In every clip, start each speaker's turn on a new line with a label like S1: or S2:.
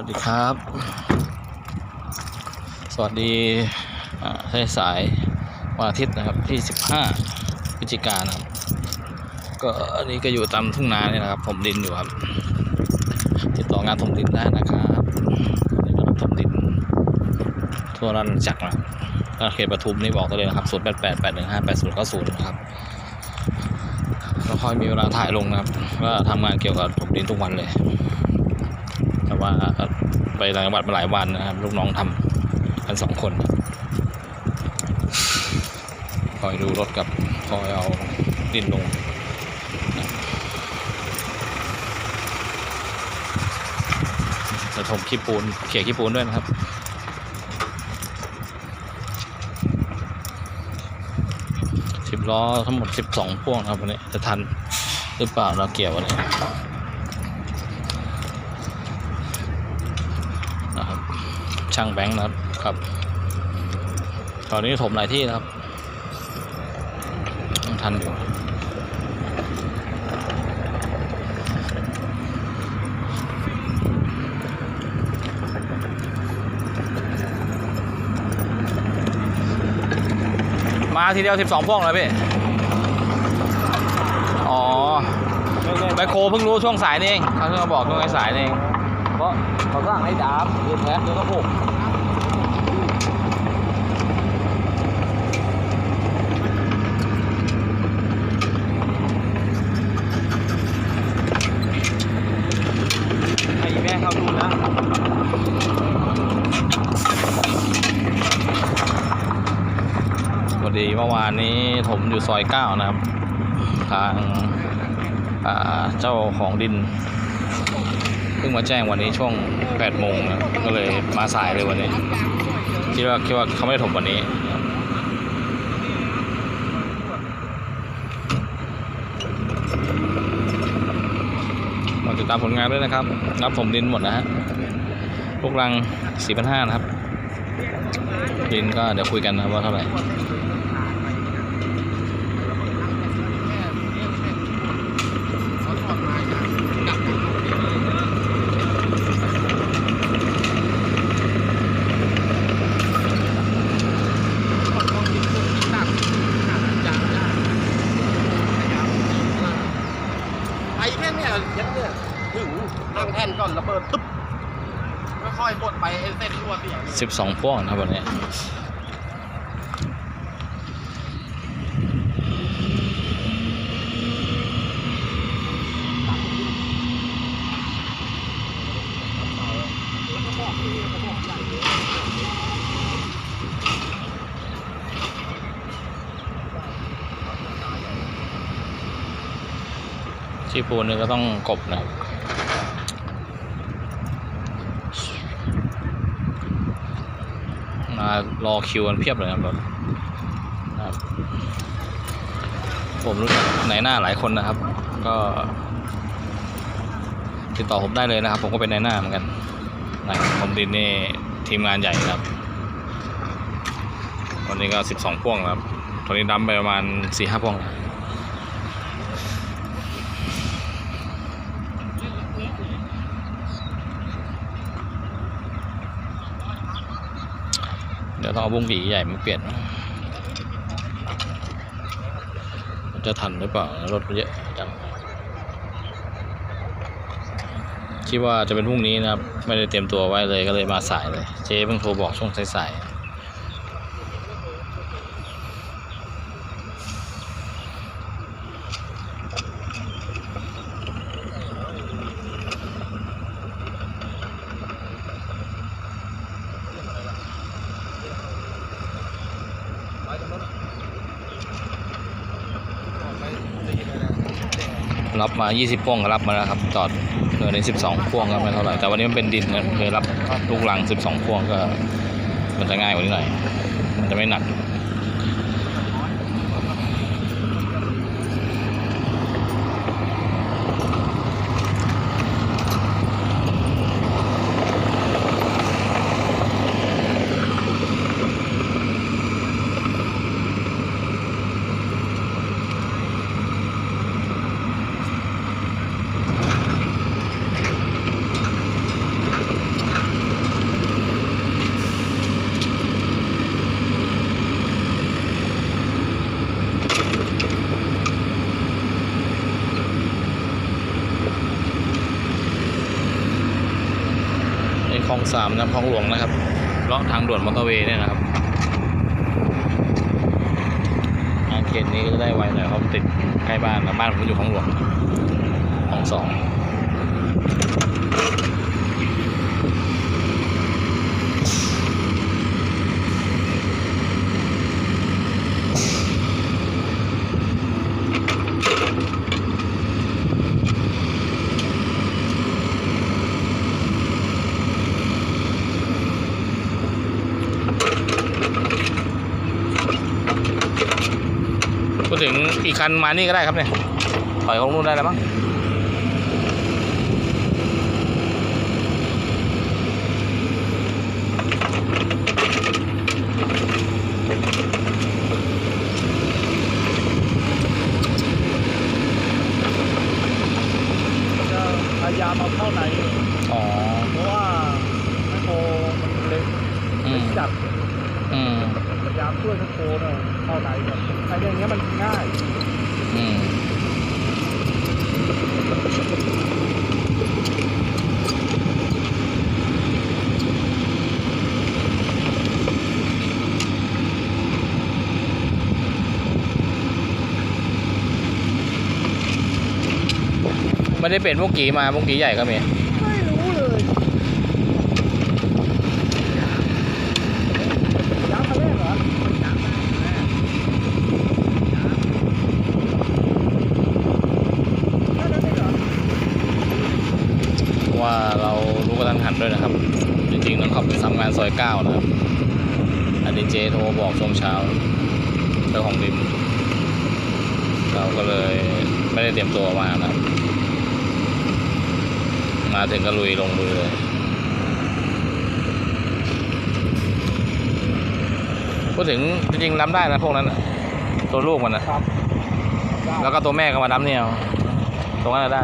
S1: วัสดีครับ สวัสดีสายสายวันอาทิตย์นะครับที่ 15พฤศจิกายนครับ ก็อันนี้ก็อยู่ตามทุ่งนาเนี่ยนะครับถมดินอยู่ครับ ติดต่องานถมดินได้นะครับนี่ก็รับถมดิน ทั่วราชอาณาจักรนะครับถ้าเขตปทุมนี่บอกได้เลยนะครับ0 8 8 8 1 5 8 0 9 0นะครับแล้วค่อยมีเวลาถ่ายลงนะครับว่าทำงานเกี่ยวกับถมดินทุกวันเลย แต่ว่าไปต่างจังหวัดมาหลายวันนะครับลูกน้องทำกันสองคนคอยดูรถกับคอยเอาดินลงจะถมขี้ปูนเขี่ยขี้ปูนด้วยนะครับสิบล้อทั้งหมดสิบสองพ่วงครับวันนี้จะทันหรือเปล่าเราเกี่ยววันนี้นะครั ช่างแบงค์นะครับครับ ตอนนี้ถมหลายที่นะครับยังทันอยู่มาทีเดียวสิบสองพ่วงเลยพี่ อ๋อแบคโคเพิ่งรู้ช่วงสายนี่เองเขาเพิ่งมาบอกช่วงสายนี่เอง
S2: เพราะ เขาสร้างให้ดาบเรียนแพ็คแล้วก็หกให้แม่เข้าดูนะ
S1: พอดีเมื่อวานนี้ผมอยู่ซอยเก้านะครับ ทางเจ้าของดิน พิ่งมาแจ้งวันนี้ช่วง8โมงนะก็เลยมาสายเลยวันนี้ คิดว่าคิดว่าเขาไม่ได้ถมวันนี้ มาติดตามผลงานด้วยนะครับ รับถมดินหมดนะฮะลูกรัง4,500นะครับดินก็เดี๋ยวคุยกันนะว่าเท่าไหร่
S2: ไอ้แค่เนี่ยยันเนี่ยถึงนั่งแท่นก่อนระเบิดตึ๊บค่อยๆกดไปไอ้เส้น รั่วเสียง
S1: พ่วงนะครับวันนี้ที่ปูนนี่ก็ต้องกบนะครับ มา รอคิวกันเพียบเลยครับรถนะครับผมรู้จักในหน้าหลายคนนะครับ ก็ ติดต่อผมได้เลยนะครับ ผมก็เป็นในหน้าเหมือนกันนายผมดินนี่ทีมงานใหญ่ครับวันนี้ก็สิบสองพ่วงครับตอนนี้ดัมไปประมาณสี่ห้าพ่วงแล้ว ดี๋ยวต้องเอาบุ้งหวีใหญ่มาเปลี่ยนจะทันหรือเปล่ารถเยอะจังคิดว่าจะเป็นพรุ่งนี้นะครับ ไม่ได้เตรียมตัวไว้เลยก็เลยมาสายเลย เจ๊เพิ่งโทรบอกช่วงสายๆ รับมา 20พ่วงก็รับมาแล้วครับ จอดเงินใน12พ่วงก็ไม่เท่าไหร่ แต่วันนี้มันเป็นดินนะเลยรับลูกลัง 12พ่วงก็ มันจะง่ายกว่านี้หน่อย มันจะไม่หนัก สามนะคลองหลวงนะครับเลาะทางด่วนมอเตอร์เวย์เนี่ยนะครับอาเขตนี้ก็ได้ไวหน่อยเพราะติดใกล้บ้านนะบ้านผมอยู่คลองหลวงคลองสอง อีกคันมานี่ก็ได้ครับเนี่ยถอยของนู่นได้แล้วมั้ง
S3: จะพยายามเอาเข้าใน
S1: อ๋อ
S3: เพราะว่าแมคโครมันเล็ก
S1: อืม
S3: จัด
S1: อืม
S3: พยายามช่วยแมคโครเนี่ย เข้าในแบบไอ้อย่างเงี้ยมันง่าย
S1: อืมไม่ได้เป็นพวกกีมาพวกกีใหญ่ก็มี
S3: ไม่รู้เลยย้ำมาแรกเหรอย้ำมาแรกแค่นั้นเองเหรอ
S1: เพราะว่าเรารู้กระทันหันด้วยนะครับ จริงๆต้องขับทำงานซอยเก้านะครับอันนี้เจโทรบอกช่วง เช้าเจ้าของบิมเราก็เลยไม่ได้เตรียมตัวมานะครับ มาถึงก็ลุยลงมือเลยพูดถึงจริงๆน้ำได้นะพวกนั้นน่ะตัวลูกมันนะครับแล้วก็ตัวแม่ก็มาน้ำเนี่ยเอาตรงนั้นนะได้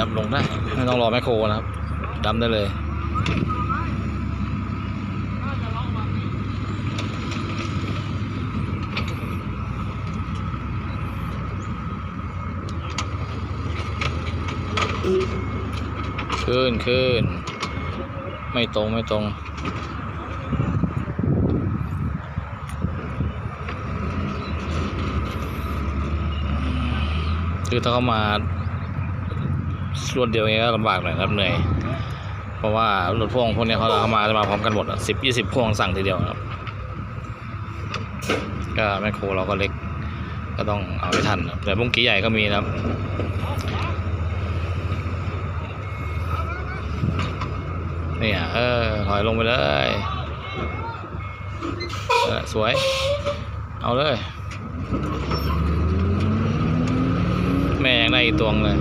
S1: ครับลงได้ไม่ต้องรอแมคโครนะครับดำได้เลยขึ้นขึ้น ไม่ตรงไม่ตรง คือถ้าเขามา รวดเดียวเงี้ยก็ลำบากหน่อยครับเหนื่อย เพราะว่ารถพ่วงพวกนี้เขาเอามาจะมาพร้อมกันหมดสิบยี่สิบพ่วงสั่งทีเดียวครับ ก็แมคโครเราก็เล็ก ก็ต้องเอาให้ทันแต่บุ้งกี้ใหญ่ก็มีนะครับเนี่ยเออถอยลงไปเลยสวย เอาเลย แม่ยังได้อีกตวงเลย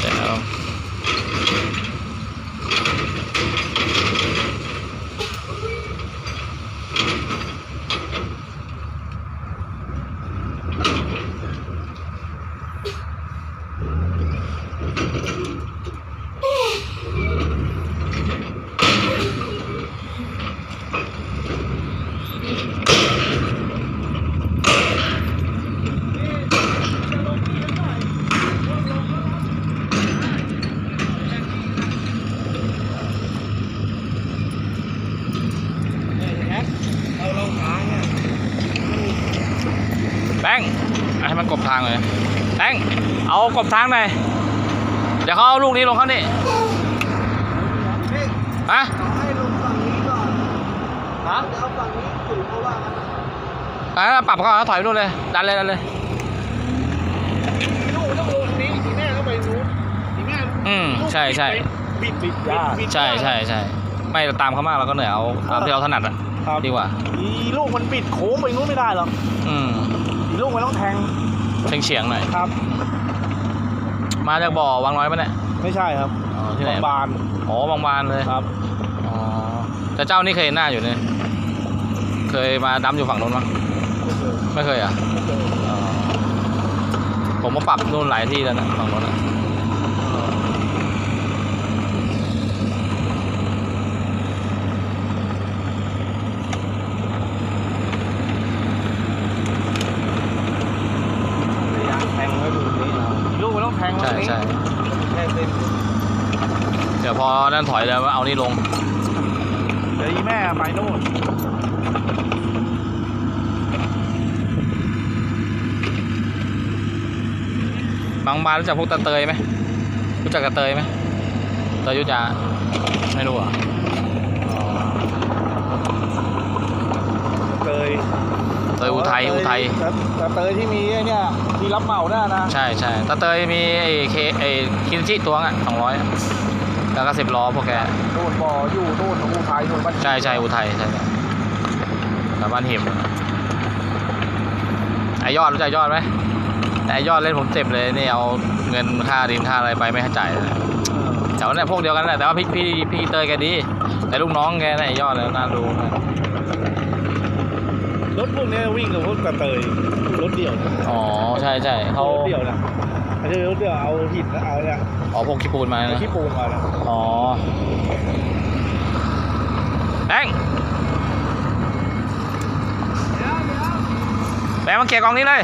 S1: แจ๋ว แบงค์เอาให้มันกบทางเลยแบงค์เอากบทางหน่อย เดี๋ยวเขาเอาลูกนี้ลงเขานี่ฮะ
S3: ให้ลงฝั่งนี้ก่อน
S1: ฮะ
S3: เดี๋ยวเอาฝั่งนี้อยู่เพราะว่ามัน
S1: อะปรับเขาถอยไปนู่นเลย ดันเลยดันเลย
S3: ลูกต้องลงนี้ทีแม่ก็ไปนู้นทีแม่
S1: อืมใช่ใช่
S3: บิดบิดบิด
S1: ใช่ใช่ใช่ไม่ตามเขามากเราก็เหนื่อยเอาตามที่เราถนัดอะ
S3: ครับ
S1: ดีกว่า
S3: อีลูกมันบิดโค้งไปนู้นไม่ได้หรอก
S1: อืม
S3: อีลูกมันต้องแทง
S1: เฉียงเฉียงๆหน่อย
S3: ครับ
S1: มาจากบ่อวังน้อยปะเนี่ย
S3: ไม่ใช่ครับ
S1: อ๋อที่ไหน
S3: บาง
S1: อ๋อบางบานเลย
S3: ๆครับ
S1: อ๋อแต่เจ้านี่เคยเห็นหน้าอยู่เนี่ยเคยมาดำอยู่ฝั่งนู้นมั้งไม่เคยอะอ๋อผมมาปรับนู่นหลายที่แล้วนะฝั่งนู้นอะ
S3: ยางแทงไว้ตรงนี้เราอีลูกมันต้องแทงไว้
S1: ใช่
S3: ตรงนี้
S1: ใช่
S3: แค่เส้น
S1: เดี๋ยวพ อนั่นถอยแล้วเอานี่ลง
S3: เดี๋ยวอีแม่ไปนู่น
S1: บางบานรู้จักพวกตาเตยไหมรู้จักตาเตยไหมเตยยุทธยาไม่รู้เหรอะ
S3: เตย
S1: เตยอุทัยอุทัย
S3: แต่แต่เตยที่มีไอ้เนี่ยที่รับเหมาน่ะนะ
S1: ใช่ใช่ตาเตยมีไอ้เคไอ้คินจิตัวอะสองร้อย แล้วก็สิบล้อพวกแก
S3: นู่นบ่ออยู่นู่นอุทัยนู่นบ้าน
S1: ใช่ใช่อุทัยใช่แถวบ้านหิมไอยอดรู้จักยอดไหมแต่ไอยอดเล่นผมเจ็บเลยนี่เอาเงินค่าดินค่าอะไรไปไม่ให้จ่ายเลยแถวนั้นแหละพวกเดียวกันแหละแต่ว่าพี่พี่พี่เตยแกดี แต่ลูกน้องแกน่ะไอ้ยอดแล้วน่าดู
S3: รถพวกนี้วิ่งกับพวกกระเตยรถเดี่ยวนะ
S1: อ๋อใช่ใช่เขา
S3: รถเดี่ยวนะ ไม่ใช่รถเดี่ยวเอาหินนะเอาเนี่ย
S1: อ๋อพวกขี้ปูนมา
S3: เอา
S1: นะ
S3: ขี้ปูนมานะ
S1: อ๋อแบงค์แบงค์มาเขี่ยร์กองนี้เลย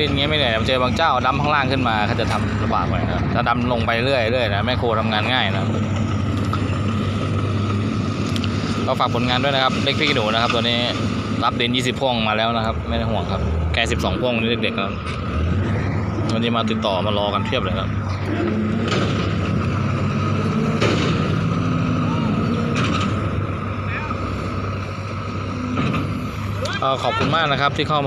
S1: ดินเงี้ยไม่เหนื่อยเจอบางเจ้าดำข้างล่างขึ้นมาเขาจะทำลำบากหน่อยนะถ้าดำลงไปเรื่อยเรื่อยนะแม่โคทำงานง่ายนะก็ฝากผลงานด้วยนะครับ เล็กพี่หนูนะครับ ตัวนี้รับดิน20พ่วงมาแล้วนะครับ ไม่ต้ห่วงครับ แก12พ่วงนี่เด็กๆแล้ววันนี้มาติดต่อมารอกันเพียบเลยครับขอบคุณมากนะครับที่เข้ามา